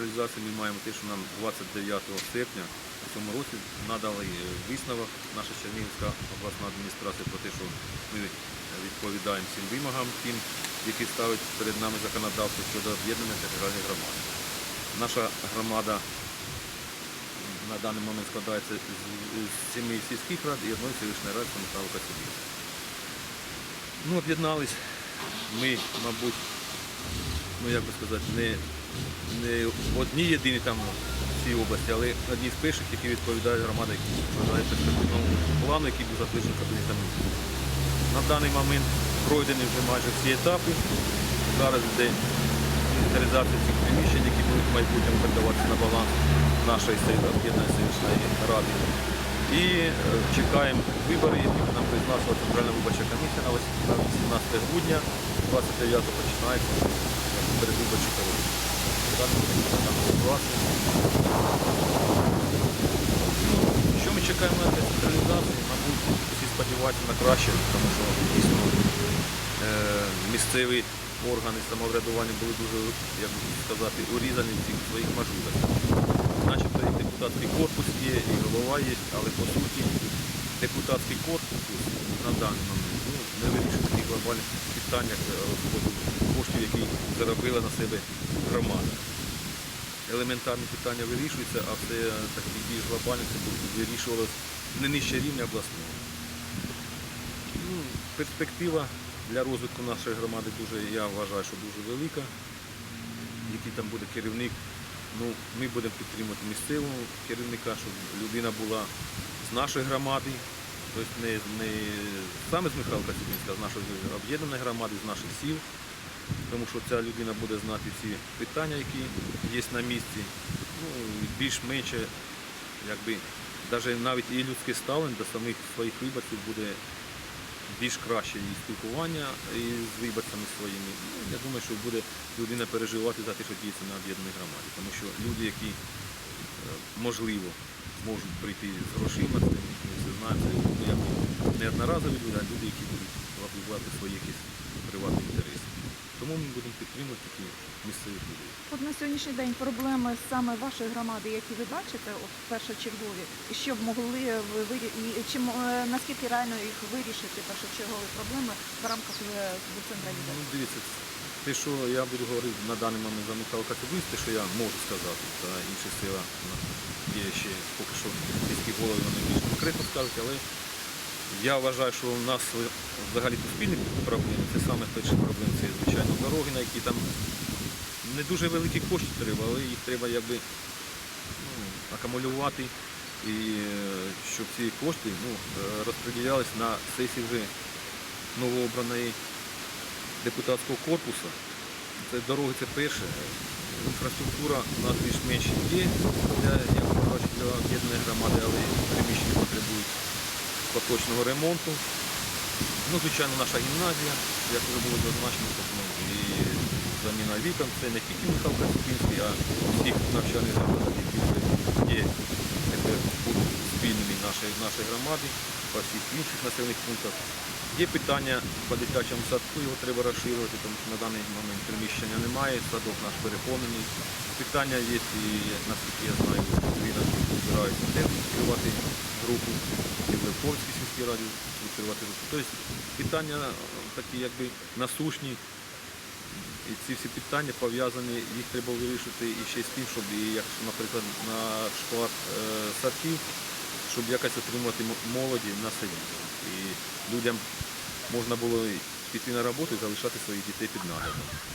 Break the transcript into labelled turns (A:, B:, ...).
A: централізації ми маємо те, що нам 29 серпня в цьому році надали висновок наша Чернігівська обласна адміністрація про те, що ми відповідаємо всім вимогам, тим, які ставить перед нами законодавство щодо об'єднання територіальних громад. Наша громада на даний момент складається з семи сільських рад і одної селищної ради Михайло Кацюбівська. Ну, об'єднались ми, мабуть, ну як би сказати, не, не одні єдині там в цій області, але одні з перших, які відповідають громади, які відповідають перспективному плану, який був затверджений Кабінетом Міністрів. На даний момент пройдені вже майже всі етапи. Зараз йде інвентаризація цих приміщень, які будуть в майбутньому передаватися на баланс нашої об'єднаної селищної ради. І е, чекаємо вибори, які нам призначила Центральна виборча комісія на 18 грудня, 29 починається передвиборчий період. Що ми чекаємо на децентралізацію? Мабуть, всі сподіваються на краще, тому що дійсно е, місцеві органи самоврядування були дуже, як сказати, урізані в цих своїх можливостях. Начебто і депутатський корпус є, і голова є, але по суті депутатський корпус на даний момент ну, не вирішує такі глобальні питання як розходу коштів, які заробила на себе громада елементарні питання вирішуються, а все такі більш глобальні це вирішувалося не нижче рівня обласного. Ну, перспектива для розвитку нашої громади дуже, я вважаю, що дуже велика. Який там буде керівник, ну, ми будемо підтримувати місцевого керівника, щоб людина була з нашої громади, тобто не, не саме з Михайлка Сібінська, а з нашої об'єднаної громади, з наших сіл тому що ця людина буде знати всі питання, які є на місці. Ну, більш-менше, якби, навіть і людське ставлення до самих своїх виборців буде більш краще і спілкування з виборцями своїми. Ну, я думаю, що буде людина переживати за те, що діється на об'єднаній громаді. Тому що люди, які е, можливо можуть прийти з грошима, це ми все знаємо, це ну, люди, а люди, які будуть лобувати свої якісь. Тому ми будемо підтримувати такі місцеві людей.
B: От на сьогоднішній день проблеми саме вашої громади, які ви бачите, от першочергові, і що б могли ви вирі- чим е, наскільки реально їх вирішити першочергові проблеми в рамках е,
A: Ну, дивіться, те, що я буду говорити на даний момент за Михайло Катебусь, те, що я можу сказати, за інші сила ну, є ще поки що міські голови вони більш конкретно скажуть, але я вважаю, що у нас взагалі суспільні проблеми, це саме перші проблеми, це звичайно дороги, на які там не дуже великі кошти треба, але їх треба якби ну, акумулювати і е, щоб ці кошти ну, е, розподілялись на сесії вже новообраної депутатського корпусу. Це дороги це перше. Інфраструктура у нас більш-менш є для, для об'єднаної громади, але поточного ремонту. Ну, звичайно, наша гімназія, як вже було зазначено, ну, і заміна вікон, це не тільки Михайло Касипінський, а всіх навчальних закладів, які вже є будуть спільними нашої, нашої громади, по всіх інших населених пунктах. Є питання по дитячому садку, його треба розширювати, тому що на даний момент приміщення немає, садок наш переповнений. Питання є, і наскільки я знаю, Україна збирається теж відкривати групу, і в Левковській раді відкривати групу. Тобто питання е, такі якби насущні. І ці всі питання пов'язані, їх треба вирішити і ще з тим, щоб, якщо, наприклад, на школах е, садків, щоб якось отримувати молоді на селі. І людям можна було піти на роботу і залишати своїх дітей під наглядом.